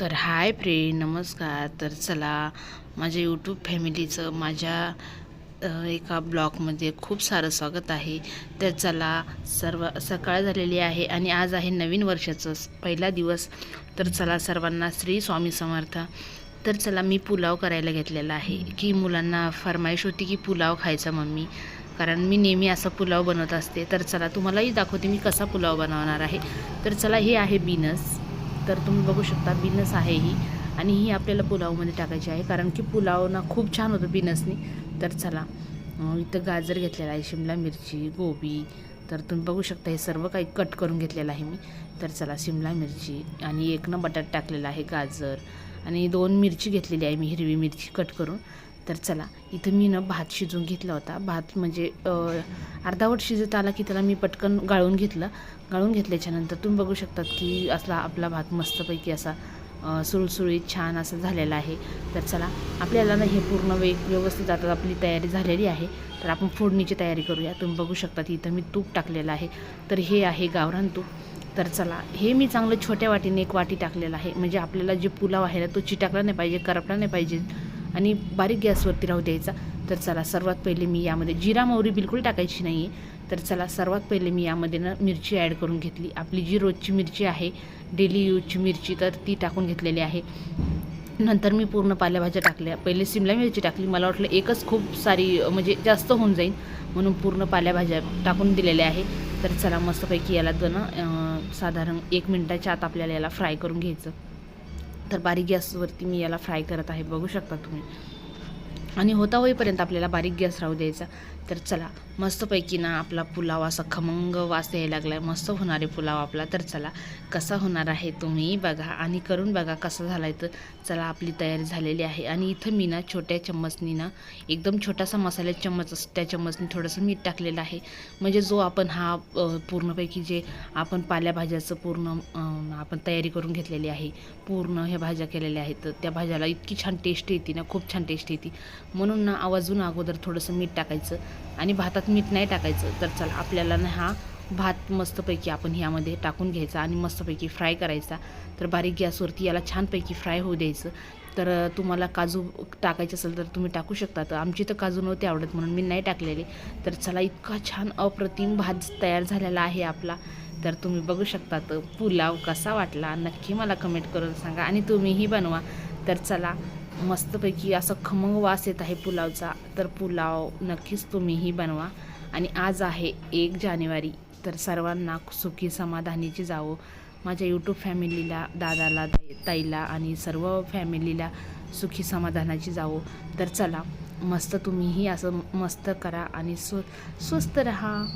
तर hi friend नमस्कार. तर चला माझ्या यूट्यूब फॅमिलीचं माझ्या एका ब्लॉगमध्ये खूप सारं स्वागत आहे. तर चला सर्व सकाळ झालेली आहे आणि आज आहे नवीन वर्षाचं पहिला दिवस. तर चला सर्वांना श्री स्वामी समर्थ. तर चला मी पुलाव करायला घेतलेला आहे की मुलांना फरमाईश होती की पुलाव खायचा मम्मी. कारण मी नेहमी असा पुलाव बनवत असते. तर चला तुम्हालाही दाखवते मी कसा पुलाव बनवणार आहे. तर चला हे आहे बीनस. तर तुम्ही बघू शकता बिनस आहे ही. आणि ही आपल्याला पुलावमध्ये टाकायची आहे. कारण की पुलाव ना खूप छान होतं बिनसनी. तर चला इथं गाजर घेतलेला आहे शिमला मिरची गोबी. तर तुम्ही बघू शकता हे सर्व काही कट करून घेतलेलं आहे मी. तर चला शिमला मिरची आणि एक ना बटाट टाकलेला आहे गाजर. आणि दोन मिरची घेतलेली आहे मी हिरवी मिरची कट करून. तर चला इथं मी ना भात शिजवून घेतला होता. भात म्हणजे अर्धावट शिजत आला की त्याला मी पटकन गाळून घेतलं. गाळून घेतल्याच्यानंतर तुम्ही बघू शकतात की असला आपला भात मस्तपैकी असा सुळसुळीत छान असं झालेला आहे. तर चला आपल्याला ना हे पूर्ण वे व्यवस्थित आता आपली तयारी झालेली आहे. तर आपण फोडणीची तयारी करूया. तुम्ही बघू शकता इथं मी तूप टाकलेलं आहे. तर हे आहे गावरान तूप. तर चला हे मी चांगलं छोट्या वाटीने एक वाटी टाकलेलं आहे. म्हणजे आपल्याला जे पुलाव आहे ना तो चिटाकला नाही पाहिजे करपला नाही पाहिजे. आणि बारीक गॅसवरती राहू द्यायचा. तर चला सर्वात पहिले मी यामध्ये जिरा मोहरी बिलकुल टाकायची नाही आहे तर चला सर्वात पहिले मी यामध्ये ना मिरची ॲड करून घेतली. आपली जी रोजची मिरची आहे डेली यूजची मिरची तर ती टाकून घेतलेली आहे. नंतर मी पूर्ण पालेभाज्या टाकल्या. पहिले सिमला मिरची टाकली. मला वाटलं एकच खूप सारी म्हणजे जास्त होऊन जाईल म्हणून पूर्ण पालेभाज्या टाकून दिलेल्या आहे. तर चला मस्तपैकी याला दोन साधारण एक मिनटाच्या आत आपल्याला याला फ्राय करून घ्यायचं. तर बारीक गॅसवरती मी याला फ्राय करत आहे. बघू शकता तुम्ही. आणि होता होईपर्यंत आपल्याला बारीक गॅस राहू द्यायचा. तर चला मस्तपैकी ना आपला पुलाव असा खमंग वास यायला लागला आहे मस्त होणार आहे पुलाव आपला. तर चला कसा होणार आहे तुम्ही बघा आणि करून बघा कसा झाला आहे तर. चला आपली तयारी झालेली आहे. आणि इथं मी ना छोट्या चम्मचनी ना एकदम छोटासा मसाला चम्मच असतो त्या चम्मचनी थोडंसं मीठ टाकलेलं आहे. म्हणजे जो आपण हा पूर्णपैकी जे आपण पाल्याभाज्याचं पूर्ण आपण तयारी करून घेतलेली आहे. पूर्ण ह्या भाज्या केलेल्या आहेत. तर त्या भाज्याला इतकी छान टेस्ट येते ना खूप छान टेस्ट येते. म्हणून ना आवाजून अगोदर थोडंसं मीठ टाकायचं आणि भातात मीठ नाही टाकायचं तर चला आपल्याला ना हा भात मस्तपैकी आपण ह्यामध्ये टाकून घ्यायचा आणि मस्तपैकी फ्राय करायचा. तर बारीक गॅसवरती याला छानपैकी फ्राय होऊ द्यायचं. तर तुम्हाला काजू टाकायचे असेल तर तुम्ही टाकू शकता. तर आमची तर काजू नव्हते आवडत म्हणून मी नाही टाकलेले. तर चला इतका छान अप्रतिम भात तयार झालेला आहे आपला. तर तुम्ही बघू शकता तर पुलाव कसा वाटला. नक्की मला कमेंट करून सांगा आणि तुम्हीही बनवा. तर चला मस्तपैकी असं खमंग वास येत आहे पुलावचा. तर पुलाव नक्कीच तुम्हीही बनवा. आणि आज आहे एक जानेवारी तर सर्वांना सुखी समाधानीची जावो. माझ्या यूट्यूब फॅमिलीला दादाला ताई- ताईला आणि सर्व फॅमिलीला सुखी समाधानाची जावो. तर चला मस्त तुम्हीही असं मस्त करा आणि स्व स्वस्त रहा.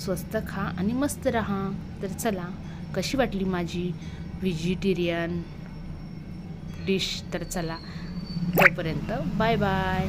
स्वस्त खा आणि मस्त रहा. तर चला कशी वाटली माझी व्हेजिटेरियन डिश? तर चला तोपर्यंत बाय बाय.